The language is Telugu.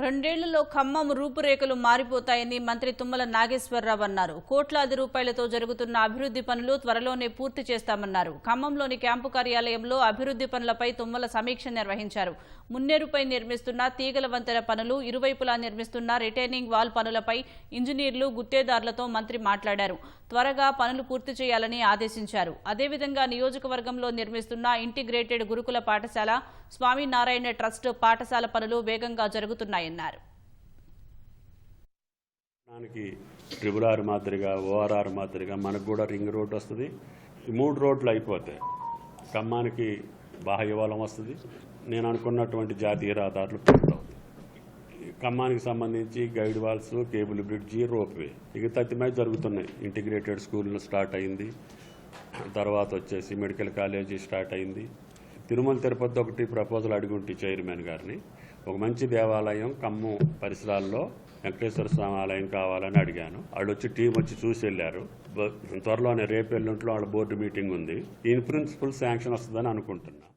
రెండేళ్ళలో ఖమ్మం రూపురేఖలు మారిపోతాయని మంత్రి తుమ్మల నాగేశ్వరరావు అన్నారు. కోట్లాది రూపాయలతో జరుగుతున్న అభివృద్ధి పనులు త్వరలోనే పూర్తి చేస్తామన్నారు. ఖమ్మంలోని క్యాంపు కార్యాలయంలో అభివృద్ధి పనులపై తుమ్మల సమీక్ష నిర్వహించారు. మున్నేరుపై నిర్మిస్తున్న తీగల వంతెన పనులు ఇరువైపులా నిర్మిస్తున్న రిటైనింగ్ వాల్ పనులపై ఇంజనీర్లు గుత్తేదారులతో మంత్రి మాట్లాడారు. త్వరగా పనులు పూర్తి చేయాలని ఆదేశించారు. అదేవిధంగా నియోజకవర్గంలో నిర్మిస్తున్న ఇంటిగ్రేటెడ్ గురుకుల పాఠశాల స్వామినారాయణ ట్రస్ట్ పాఠశాల పనులు వేగంగా జరుగుతున్నాయి. దానికి ట్రిపుల్ ఆర్ మాదిరిగా ఓఆర్ఆర్ మాదిరిగా మనకు కూడా రింగ్ రోడ్ వస్తుంది. ఈ మూడు రోడ్లు అయిపోతాయి. ఖమ్మానికి బాహ్యవలం వస్తుంది. నేను అనుకున్నటువంటి జాతీయ రహదారులు పూర్తవుతాయి ఖమ్మానికి సంబంధించి guide walls cable bridge ropeway ఇక తత్తిమై జరుగుతున్నాయి. ఇంటిగ్రేటెడ్ స్కూల్ స్టార్ట్ అయింది. తర్వాత వచ్చేసి మెడికల్ కాలేజీ స్టార్ట్ అయింది. తిరుమల తిరుపతి ఒకటి ప్రపోజల్ అడుగుంటి చైర్మన్ గారిని. ఒక మంచి దేవాలయం కమ్ము పరిసరాల్లో వెంకటేశ్వర స్వామి ఆలయం కావాలని అడిగాను. వాళ్ళు వచ్చి టీం వచ్చి చూసి వెళ్ళారు. త్వరలోనే రేపు ఎల్లుంట్లో వాళ్ళ బోర్డు మీటింగ్ ఉంది. ఇన్ ప్రిన్సిపల్ శాంక్షన్ వస్తుందని అనుకుంటున్నాను